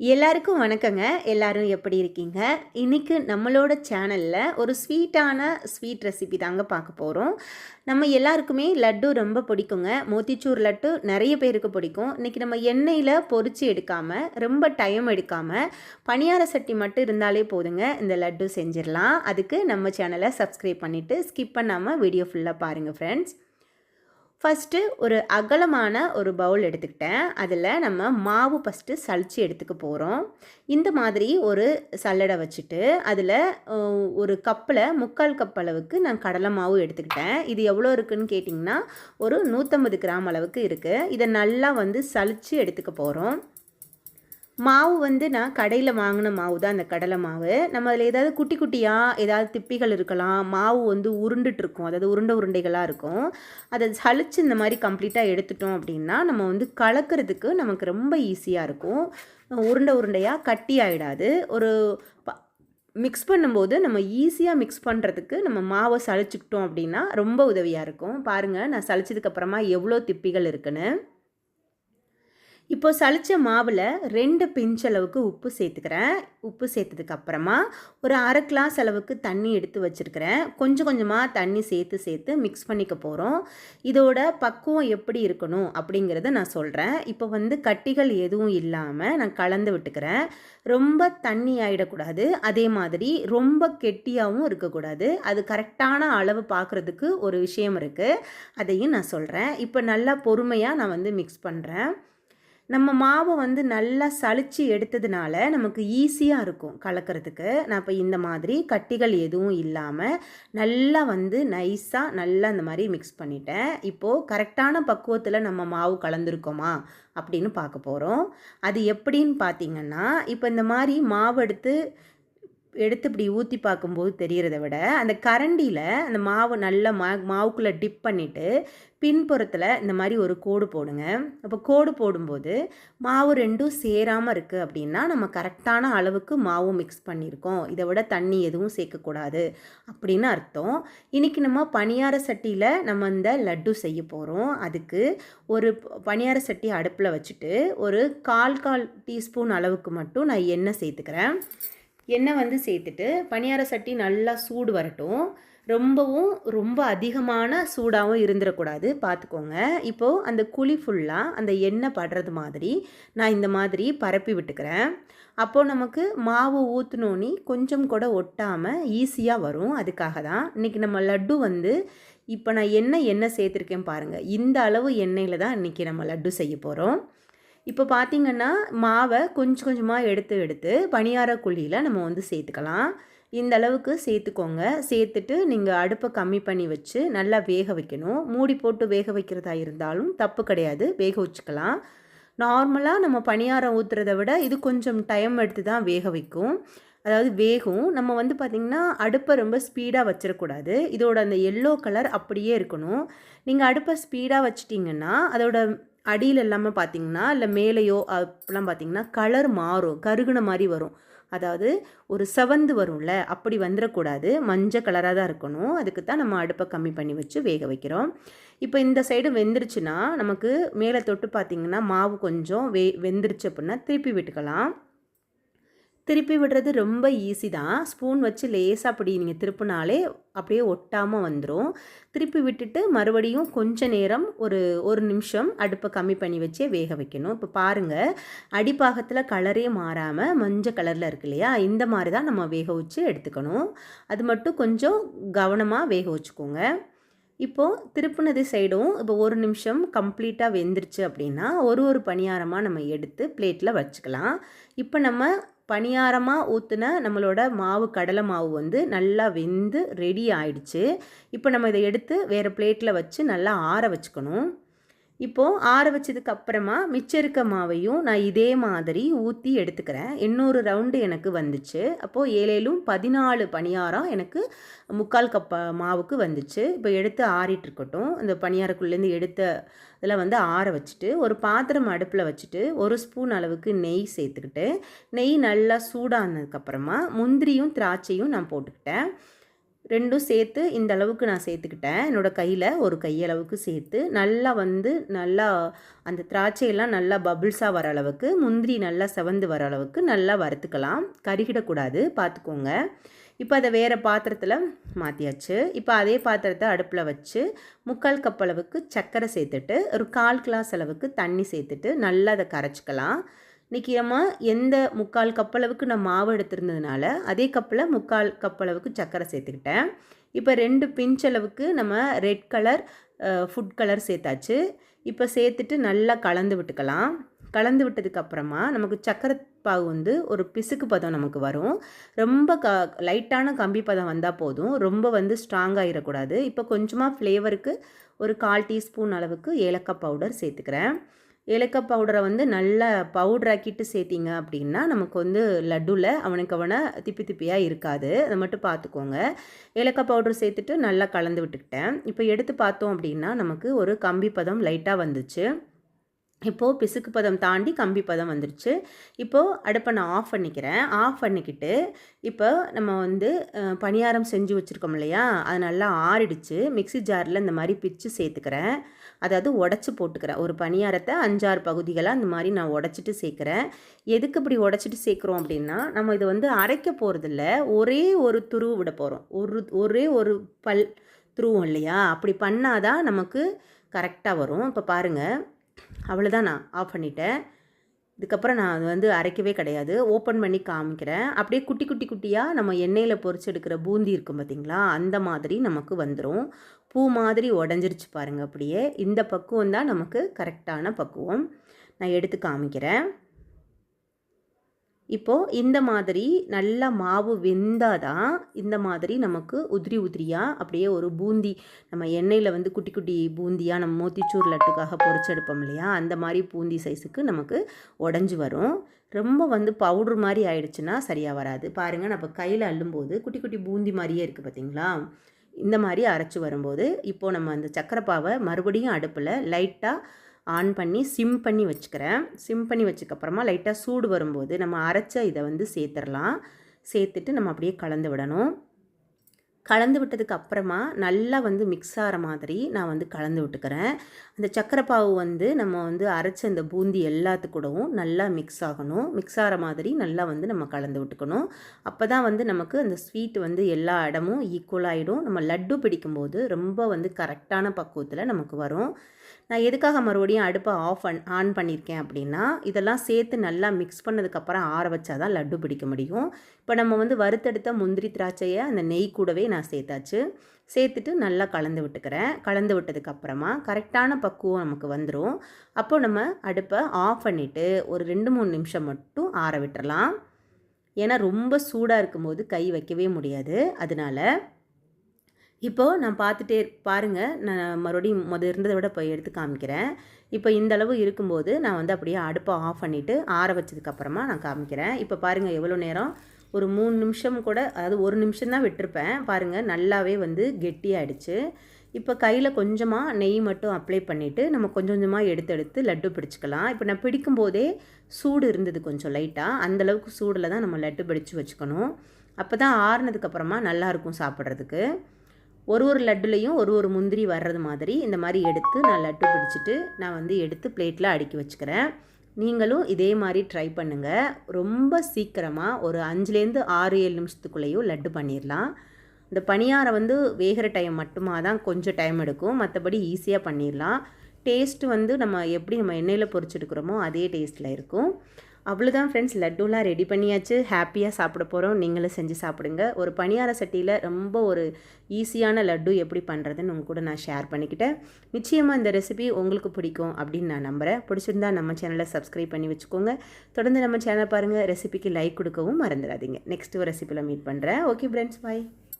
எல்லாருக்கும் வணக்கங்க. எல்லாரும் எப்படி இருக்கீங்க? இன்றைக்கி நம்மளோட சேனலில் ஒரு ஸ்வீட்டான ஸ்வீட் ரெசிபி தாங்க பார்க்க போகிறோம் நம்ம எல்லாருக்குமே லட்டு ரொம்ப பிடிக்குங்க. மோத்திச்சூர் லட்டு நிறைய பேருக்கு பிடிக்கும். இன்றைக்கி நம்ம எண்ணெயில் பொறிச்சு எடுக்காமல் ரொம்ப டைம் எடுக்காமல் பணியார சட்டி மட்டும் இருந்தாலே போதுங்க. இந்த லட்டு செஞ்சிடலாம். அதுக்கு நம்ம சேனலை சப்ஸ்கிரைப் பண்ணிவிட்டு ஸ்கிப் பண்ணாமல் வீடியோ ஃபுல்லாக பாருங்கள் ஃப்ரெண்ட்ஸ் ஃபஸ்ட்டு ஒரு அகலமான ஒரு பவுல் எடுத்துக்கிட்டேன். அதில் நம்ம மாவு ஃபஸ்ட்டு சளிச்சு எடுத்துக்க போகிறோம் இந்த மாதிரி ஒரு சல்லடை வச்சுட்டு அதில் ஒரு கப்பில் முக்கால் கப் அளவுக்கு நான் கடலை மாவு எடுத்துக்கிட்டேன். இது எவ்வளோ இருக்குதுன்னு கேட்டிங்கன்னா ஒரு நூற்றம்பது கிராம் அளவுக்கு இருக்குது இதை நல்லா வந்து சளிச்சு எடுத்துக்க போகிறோம் மாவு வந்து நான் கடையில் வாங்கின மாவு தான் அந்த கடலை மாவு. நம்ம அதில் ஏதாவது குட்டி குட்டியாக ஏதாவது திப்பிகள் இருக்கலாம் மாவு வந்து உருண்டுட்டுருக்கும். அதாவது உருண்டை உருண்டைகளாக இருக்கும். அதை சளிச்சு இந்த மாதிரி கம்ப்ளீட்டாக எடுத்துட்டோம் அப்படின்னா நம்ம வந்து கலக்கிறதுக்கு நமக்கு ரொம்ப ஈஸியாக இருக்கும். உருண்டை உருண்டையாக கட்டி ஆகிடாது ஒரு மிக்ஸ் பண்ணும்போது நம்ம ஈஸியாக மிக்ஸ் பண்ணுறதுக்கு நம்ம மாவை சளிச்சுக்கிட்டோம் அப்படின்னா ரொம்ப உதவியாக இருக்கும். பாருங்கள் நான் சளிச்சதுக்கப்புறமா எவ்வளோ திப்பிகள் இருக்குன்னு. இப்போ சளிச்ச மாவில் ரெண்டு பிஞ்ச் அளவுக்கு உப்பு சேர்த்துக்கிறேன். உப்பு சேர்த்ததுக்கு அப்புறமா ஒரு அரை கிளாஸ் அளவுக்கு தண்ணி எடுத்து வச்சுருக்கிறேன். கொஞ்சம் கொஞ்சமாக தண்ணி சேர்த்து சேர்த்து மிக்ஸ் பண்ணிக்க போகிறோம் இதோட பக்குவம் எப்படி இருக்கணும் அப்படிங்கிறத நான் சொல்கிறேன் இப்போ வந்து கட்டிகள் எதுவும் இல்லாமல் நான் கலந்து விட்டுக்கிறேன். ரொம்ப தண்ணி ஆகிடக்கூடாது அதே மாதிரி ரொம்ப கெட்டியாகவும் இருக்கக்கூடாது. அது கரெக்டான அளவு பார்க்குறதுக்கு ஒரு விஷயம் இருக்குது அதையும் நான் சொல்கிறேன் இப்போ நல்லா பொறுமையாக நான் வந்து மிக்ஸ் பண்ணுறேன் நம்ம மாவை வந்து நல்லா சளிச்சு எடுத்ததுனால நமக்கு ஈஸியாக இருக்கும் கலக்கிறதுக்கு. நான் இப்போ இந்த மாதிரி கட்டிகள் எதுவும் இல்லாமல் நல்லா வந்து நைஸாக நல்லா இந்த மாதிரி மிக்ஸ் பண்ணிட்டேன். இப்போது கரெக்டான பக்குவத்தில் நம்ம மாவு கலந்துருக்கோமா அப்படின்னு பார்க்க போகிறோம் அது எப்படின்னு பார்த்தீங்கன்னா இப்போ இந்த மாதிரி மாவு எடுத்து எடுத்து இப்படி ஊற்றி பார்க்கும்போது தெரிகிறத விட அந்த கரண்டியில் அந்த மாவு நல்லா மா மாவுக்குள்ளே டிப் பண்ணிவிட்டு பின்புறத்தில் இந்த மாதிரி ஒரு கோடு போடுங்க. அப்போ கோடு போடும்போது மாவு ரெண்டும் சேராமல் இருக்குது அப்படின்னா நம்ம கரெக்டான அளவுக்கு மாவு மிக்ஸ் பண்ணியிருக்கோம். இதை விட தண்ணி எதுவும் சேர்க்கக்கூடாது அப்படின்னு அர்த்தம். இன்றைக்கி நம்ம பணியார சட்டியில் நம்ம இந்த லட்டு செய்ய போகிறோம் அதுக்கு ஒரு பணியார சட்டி அடுப்பில் வச்சுட்டு ஒரு கால் கால் டீஸ்பூன் அளவுக்கு மட்டும் நான் எண்ணெய் சேர்த்துக்கிறேன். எண்ணெய் வந்து சேர்த்துட்டு பணியார சட்டி நல்லா சூடு வரட்டும். ரொம்பவும் ரொம்ப அதிகமான சூடாகவும் இருந்துடக்கூடாது பார்த்துக்கோங்க இப்போது அந்த குழி ஃபுல்லாக அந்த எண்ணெய் படுறது மாதிரி நான் இந்த மாதிரி பரப்பி விட்டுக்கிறேன். அப்போது நமக்கு மாவு ஊற்றுனோன்னி கொஞ்சம் கூட ஒட்டாமல் ஈஸியாக வரும். அதுக்காக தான் இன்றைக்கி நம்ம லட்டு வந்து இப்போ நான் என்ன எண்ணெய் சேர்த்துருக்கேன் பாருங்கள் இந்த அளவு எண்ணெயில் தான் இன்றைக்கி நம்ம லட்டு செய்ய போகிறோம் இப்போ பார்த்திங்கன்னா மாவை கொஞ்சம் கொஞ்சமாக எடுத்து எடுத்து பணியார குழியில் நம்ம வந்து சேர்த்துக்கலாம். இந்த அளவுக்கு சேர்த்துக்கோங்க. சேர்த்துட்டு நீங்கள் அடுப்பை கம்மி பண்ணி வச்சு நல்லா வேக வைக்கணும். மூடி போட்டு வேக வைக்கிறதா இருந்தாலும் தப்பு கிடையாது. வேக வச்சுக்கலாம். நார்மலாக நம்ம பணியாரம் ஊற்றுறத விட இது கொஞ்சம் டைம் எடுத்து தான் வேக வைக்கும். அதாவது வேகும். நம்ம வந்து பார்த்திங்கன்னா அடுப்பை ரொம்ப ஸ்பீடாக வச்சிடக்கூடாது. இதோட அந்த எல்லோ கலர் அப்படியே இருக்கணும். நீங்கள் அடுப்பை ஸ்பீடாக வச்சிட்டிங்கன்னா அதோட அடியில் இல்லாமல் பார்த்தீங்கன்னா இல்லை மேலேயோ அப்படிலாம் பார்த்திங்கன்னா கலர் மாறும். கருகுன மாதிரி வரும். அதாவது ஒரு செவந்து வரும்ல அப்படி வந்துடக்கூடாது மஞ்சள் கலராக தான் இருக்கணும். அதுக்கு தான் நம்ம அடுப்பை கம்மி பண்ணி வச்சு வேக வைக்கிறோம். இப்போ இந்த சைடு வெந்துருச்சுன்னா நமக்கு மேலே தொட்டு பார்த்திங்கன்னா மாவு கொஞ்சம் வெ வெந்துருச்சு அப்படின்னா திருப்பி விட்டுக்கலாம். திருப்பி விடுறது ரொம்ப ஈஸி தான். ஸ்பூன் வச்சு லேசாக அப்படி நீங்கள் திருப்பினாலே அப்படியே ஒட்டாமல் வந்துடும் திருப்பி விட்டுட்டு மறுபடியும் கொஞ்ச நேரம் ஒரு ஒரு நிமிஷம் அடுப்பை கம்மி பண்ணி வச்சே வேக வைக்கணும். இப்போ பாருங்கள் அடிப்பாகத்தில் கலரே மாறாமல் மஞ்சள் கலரில் இருக்கு இல்லையா? இந்த மாதிரி தான் நம்ம வேக வச்சு எடுத்துக்கணும். அது மட்டும் கொஞ்சம் கவனமாக வேக வச்சுக்கோங்க. இப்போது திருப்பினது சைடும் இப்போ ஒரு நிமிஷம் கம்ப்ளீட்டாக வெந்துருச்சு அப்படின்னா ஒரு ஒரு பணியாரமாக நம்ம எடுத்து பிளேட்டில் வச்சுக்கலாம். இப்போ நம்ம பணியாரமாக ஊற்றின நம்மளோட மாவு கடலை மாவு வந்து நல்லா வெந்து ரெடி ஆயிடுச்சு. இப்போ நம்ம இதை எடுத்து வேறு பிளேட்டில் வச்சு நல்லா ஆற வச்சுக்கணும். இப்போது ஆற வச்சதுக்கு அப்புறமா மிச்சம் இருக்க மாவையும் நான் இதே மாதிரி ஊற்றி எடுத்துக்கிறேன். இன்னொரு ரவுண்டு எனக்கு வந்துச்சு. அப்போது ஏழேலும் பதினாலு பணியாரம் எனக்கு முக்கால் கப் மாவுக்கு வந்துச்சு. இப்போ எடுத்து ஆறிட்டுருக்கட்டும் அந்த பணியாரக்குள்ளேருந்து எடுத்த இதில் வந்து ஆற வச்சுட்டு ஒரு பாத்திரம் அடுப்பில் வச்சுட்டு ஒரு ஸ்பூன் அளவுக்கு நெய் சேர்த்துக்கிட்டு நெய் நல்லா சூடானதுக்கப்புறமா முந்திரியும் திராட்சையும் நான் போட்டுக்கிட்டேன். ரெண்டும் சேர்த்து இந்த அளவுக்கு நான் சேர்த்துக்கிட்டேன். என்னோடய கையில் ஒரு கையளவுக்கு சேர்த்து நல்லா வந்து நல்லா அந்த திராட்சையெல்லாம் நல்லா பபிள்ஸாக வர அளவுக்கு முந்திரி நல்லா செவந்து வர அளவுக்கு நல்லா வறுத்துக்கலாம். கருகிடக்கூடாது பார்த்துக்கோங்க. இப்போ அதை வேறு பாத்திரத்தில் மாற்றியாச்சு இப்போ அதே பாத்திரத்தை அடுப்பில் வச்சு முக்கால் கப் அளவுக்கு சர்க்கரை சேர்த்துட்டு ஒரு கால் கிளாஸ் அளவுக்கு தண்ணி சேர்த்துட்டு நல்லா அதை கரைச்சிக்கலாம். இன்றைக்கி நம்ம எந்த முக்கால் கப்பளவுக்கு நான் மாவு எடுத்திருந்ததுனால அதே கப்பில் முக்கால் கப்பளவுக்கு சர்க்கரை சேர்த்துக்கிட்டேன். இப்போ ரெண்டு பிஞ்ச் அளவுக்கு நம்ம ரெட் கலர் ஃபுட் கலர் சேர்த்தாச்சு. இப்போ சேர்த்துட்டு நல்லா கலந்து விட்டுக்கலாம். கலந்து விட்டதுக்கப்புறமா நமக்கு சக்கரை பாகு வந்து ஒரு பிசுக்கு பதம் நமக்கு வரும். ரொம்ப க லைட்டான கம்பி பதம் வந்தால் போதும். ரொம்ப வந்து ஸ்ட்ராங் ஆகிடக்கூடாது இப்போ கொஞ்சமாக ஃப்ளேவருக்கு ஒரு கால் டீஸ்பூன் அளவுக்கு ஏலக்காய் பவுடர் சேர்த்துக்கிறேன். ஏலக்காய் பவுடரை வந்து நல்லா பவுடராக்கிட்டு சேர்த்திங்க அப்படின்னா நமக்கு வந்து லட்டுவில் அவனுக்கு அவனை திப்பி திப்பியாக இருக்காது. அதை மட்டும் பார்த்துக்கோங்க. ஏலக்காய் பவுடர் சேர்த்துட்டு நல்லா கலந்து விட்டுக்கிட்டேன். இப்போ எடுத்து பார்த்தோம் அப்படின்னா நமக்கு ஒரு கம்பி பதம் லைட்டாக வந்துச்சு. இப்போது பிசுக்கு பதம் தாண்டி கம்பி பதம் வந்துருச்சு. இப்போது அடுப்பை நான் ஆஃப் பண்ணிக்கிறேன். ஆஃப் பண்ணிக்கிட்டு இப்போ நம்ம வந்து பணியாரம் செஞ்சு வச்சுருக்கோம் இல்லையா? அது நல்லா ஆறிடுச்சு. மிக்சி ஜாரில் இந்த மாதிரி பிச்சு சேர்த்துக்கிறேன். அதாவது உடச்சி போட்டுக்கிறேன். ஒரு பணியாரத்தை அஞ்சாறு பகுதிகளாக இந்த மாதிரி நான் உடச்சிட்டு சேர்க்குறேன். எதுக்கு இப்படி உடச்சிட்டு சேர்க்குறோம் அப்படின்னா நம்ம இதை வந்து அரைக்க போகிறதில்ல ஒரே ஒரு துருவு விட போகிறோம் ஒரு ஒரே ஒரு பல் துருவம் இல்லையா? அப்படி பண்ணாதான் நமக்கு கரெக்டாக வரும். இப்போ பாருங்கள் அவ்வளோதான் நான் ஆஃப் பண்ணிட்டேன். இதுக்கப்புறம் நான் அது வந்து அரைக்கவே கிடையாது. ஓப்பன் பண்ணி காமிக்கிறேன். அப்படியே குட்டி குட்டி குட்டியாக நம்ம எண்ணெயில் பொறிச்செடுக்கிற பூந்தி இருக்கும் பார்த்திங்களா அந்த மாதிரி நமக்கு வந்துடும் பூ மாதிரி உடஞ்சிருச்சு பாருங்கள் அப்படியே. இந்த பக்குவம் தான் நமக்கு கரெக்டான பக்குவம். நான் எடுத்து காமிக்கிறேன். இப்போது இந்த மாதிரி நல்லா மாவு வெந்தால் தான் இந்த மாதிரி நமக்கு உதிரி உதிரியாக அப்படியே ஒரு பூந்தி நம்ம எண்ணெயில் வந்து குட்டி குட்டி பூந்தியாக நம்ம மோத்திச்சூர் லட்டுக்காக பொறிச்செடுப்போம் இல்லையா? அந்த மாதிரி பூந்தி சைஸுக்கு நமக்கு உடஞ்சி வரும். ரொம்ப வந்து பவுட்ரு மாதிரி ஆயிடுச்சுன்னா சரியாக வராது. பாருங்கள் நம்ம கையில் அள்ளும்போது குட்டி குட்டி பூந்தி மாதிரியே இருக்குது பார்த்தீங்களா இந்த மாதிரி அரைச்சி வரும்போது இப்போது நம்ம அந்த சக்கரைப்பாவை மறுபடியும் அடுப்பில் லைட்டாக ஆன் பண்ணி சிம் பண்ணி வச்சுக்கிறேன். சிம் பண்ணி வச்சுக்கப்புறமா லைட்டாக சூடு வரும்போது நம்ம அரைச்ச இதை வந்து சேர்த்துடலாம். சேர்த்துட்டு நம்ம அப்படியே கலந்து விடணும். கலந்து விட்டதுக்கு அப்புறமா நல்லா வந்து மிக்ஸ் ஆகிற மாதிரி நான் வந்து கலந்து விட்டுக்கிறேன். அந்த சக்கரை பாவு வந்து நம்ம வந்து அரைச்ச அந்த பூந்தி எல்லாத்துக்கூடவும் நல்லா மிக்ஸ் ஆகணும். மிக்ஸ் ஆகிற மாதிரி நல்லா வந்து நம்ம கலந்து விட்டுக்கணும். அப்போ தான் வந்து நமக்கு அந்த ஸ்வீட் வந்து எல்லா இடமும் ஈக்குவலாகிடும் நம்ம லட்டு பிடிக்கும்போது ரொம்ப வந்து கரெக்டான பக்குவத்தில் நமக்கு வரும். நான் எதுக்காக மறுபடியும் அடுப்பை ஆஃப் அன் ஆன் பண்ணியிருக்கேன் அப்படின்னா இதெல்லாம் சேர்த்து நல்லா மிக்ஸ் பண்ணதுக்கப்புறம் ஆற வச்சா தான் லட்டு பிடிக்க முடியும். இப்போ நம்ம வந்து வறுத்தெடுத்த முந்திரி திராட்சையை அந்த நெய் கூடவே நான் சேர்த்தாச்சு. சேர்த்துட்டு நல்லா கலந்து விட்டுக்கிறேன். கலந்து விட்டதுக்கப்புறமா கரெக்டான பக்குவம் நமக்கு வந்துடும் அப்போ நம்ம அடுப்பை ஆஃப் பண்ணிவிட்டு ஒரு ரெண்டு மூணு நிமிஷம் மட்டும் ஆற விட்டுறலாம். ஏன்னா ரொம்ப சூடாக இருக்கும்போது கை வைக்கவே முடியாது. அதனால் இப்போது நான் பார்த்துட்டே பாருங்கள் நான் மறுபடியும் முத இருந்ததை விட இப்போ எடுத்து காமிக்கிறேன். இப்போ இந்த அளவு இருக்கும்போது நான் வந்து அப்படியே அடுப்பை ஆஃப் பண்ணிவிட்டு ஆற வச்சதுக்கப்புறமா நான் காமிக்கிறேன். இப்போ பாருங்கள் எவ்வளோ நேரம்? ஒரு மூணு நிமிஷம் கூட அதாவது ஒரு நிமிஷம் தான் விட்டுருப்பேன். பாருங்கள் நல்லாவே வந்து கெட்டியாகிடுச்சு இப்போ கையில் கொஞ்சமாக நெய் மட்டும் அப்ளை பண்ணிவிட்டு நம்ம கொஞ்சம் கொஞ்சமாக எடுத்து எடுத்து லட்டு பிடிச்சிக்கலாம். இப்போ நான் பிடிக்கும் போதே சூடு இருந்தது கொஞ்சம் லைட்டாக அந்தளவுக்கு சூடில் தான் நம்ம லட்டு பிடிச்சி வச்சுக்கணும். அப்போ தான் ஆறுனதுக்கப்புறமா நல்லாயிருக்கும் சாப்பிட்றதுக்கு. ஒரு ஒரு லட்டுலேயும் ஒரு ஒரு முந்திரி வர்றது மாதிரி இந்த மாதிரி எடுத்து நான் லட்டு பிடிச்சிட்டு நான் வந்து எடுத்து பிளேட்டில் அடுக்கி வச்சுக்கிறேன். நீங்களும் இதே மாதிரி ட்ரை பண்ணுங்கள் ரொம்ப சீக்கிரமாக ஒரு அஞ்சுலேருந்து ஆறு ஏழு நிமிஷத்துக்குள்ளேயும் லட்டு பண்ணிடலாம் இந்த பணியாரம் வந்து வேகிற டைம் மட்டுமா தான் கொஞ்சம் டைம் எடுக்கும். மற்றபடி ஈஸியாக பண்ணிடலாம் டேஸ்ட்டு வந்து நம்ம எப்படி நம்ம எண்ணெயில் பொறிச்செடுக்கிறோமோ அதே டேஸ்ட்டில் இருக்கும். அவ்வளோதான் ஃப்ரெண்ட்ஸ் லட்டுலாம் ரெடி பண்ணியாச்சு. ஹாப்பியாக சாப்பிட போகிறோம் நீங்களும் செஞ்சு சாப்பிடுங்க. ஒரு பணியார சட்டியில் ரொம்ப ஒரு ஈஸியான லட்டு எப்படி பண்ணுறதுன்னு உங்கள் கூட நான் ஷேர் பண்ணிக்கிட்டேன். நிச்சயமாக இந்த ரெசிபி உங்களுக்கு பிடிக்கும் அப்படின்னு நான் நம்புகிறேன் பிடிச்சிருந்தா நம்ம சேனலை சப்ஸ்கிரைப் பண்ணி வச்சுக்கோங்க. தொடர்ந்து நம்ம சேனலை பாருங்கள் ரெசிபிக்கு லைக் கொடுக்கவும் மறந்துடாதீங்க. நெக்ஸ்ட் ஒரு ரெசிபியில் மீட் பண்ணுறேன் ஓகே ஃப்ரெண்ட்ஸ் பாய்